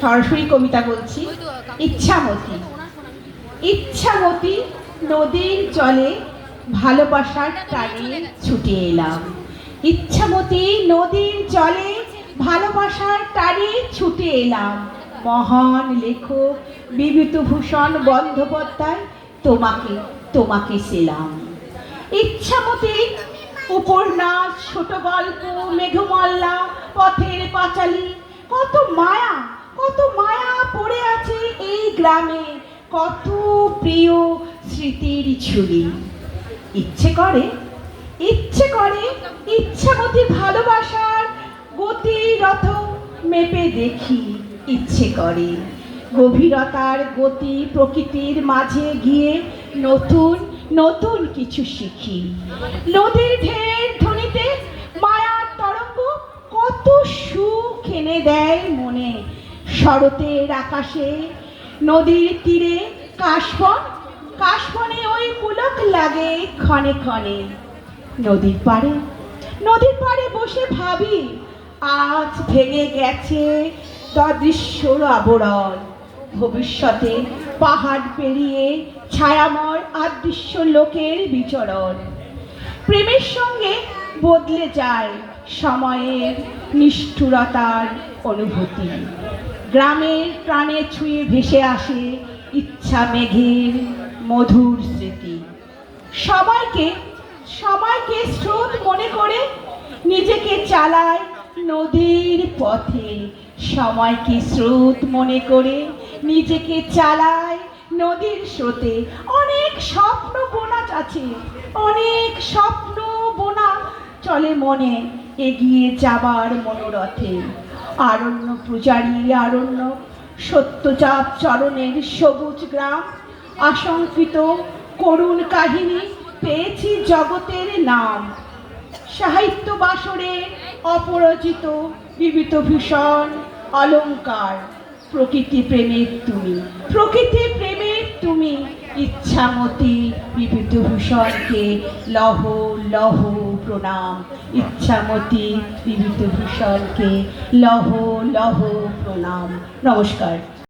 সরাসরি কবিতা বলছি, ইচ্ছামতি। ইচ্ছামতি নদীর জলে ভালোবাসার টানে ছুটে এলাম। ইচ্ছামতি নদীর জলে ভালোবাসার টানে ছুটে এলাম। মহান লেখক বিভূতিভূষণ বন্দ্যোপাধ্যায় তোমাকে তোমাকে ছিলাম ইচ্ছামতি উপন্যাস ছোট গল্প মেঘমল্লা, পথের পাঁচালী কত মায়া কত মায়া পড়ে আছে এই গ্রামে, কত প্রিয় স্মৃতির ছুরি ইচ্ছে করে ইচ্ছে করে ইচ্ছামতি ভালোবাসার গতি রথ মেপে দেখি, ইচ্ছে করে। গভীরতার গতি প্রকৃতির মাঝে গিয়ে নতুন নতুন কিছু শিখি। নদীর ঢের সুখ দেয় মনে। শরতের আকাশে, নদীর তীরে কাশবন কাশবনে ওই পুলক লাগে ক্ষণে ক্ষণে। নদীর পাড়ে নদীর পাড়ে বসে ভাবি, আজ ভেঙে গেছে দৃশ্যর আবরণ। ভবিষ্যতে পাহাড় পেরিয়ে ছায়াময় আদৃশ্য লোকের বিচরণ। প্রেমের সঙ্গে বদলে যায় সময়ের নিষ্ঠুরতার অনুভূতি। গ্রামের প্রাণে ছুঁয়ে ভেসে আসে ইচ্ছা মেঘের মধুর স্মৃতি। সবাইকে সবাইকে স্রোত মনে করে নিজেকে চালায় নদীর পথে। সময়কে স্রোত মনে করে নিজেকে চালায় নদীর স্রোতে। অনেক স্বপ্ন বোনা আছে, অনেক স্বপ্ন চলে মনে এগিয়ে যাবার মনোরথে। আরণ্য পূজারী, আরণ্য সত্যচাপ চরণের সবুজ গ্রাম, আশঙ্কিত করুণ কাহিনী পেয়েছি জগতের নাম। সাহিত্য বাসরে অপরাজিত বিবিতভূষণ অলঙ্কার, প্রকৃতি প্রেমের তুমি। প্রকৃতি ইচ্ছামতি বিভূতিভূষণকে লহ লহ প্রণাম। ইচ্ছামতি বিভূতিভূষণকে লহ লহ প্রণাম। নমস্কার।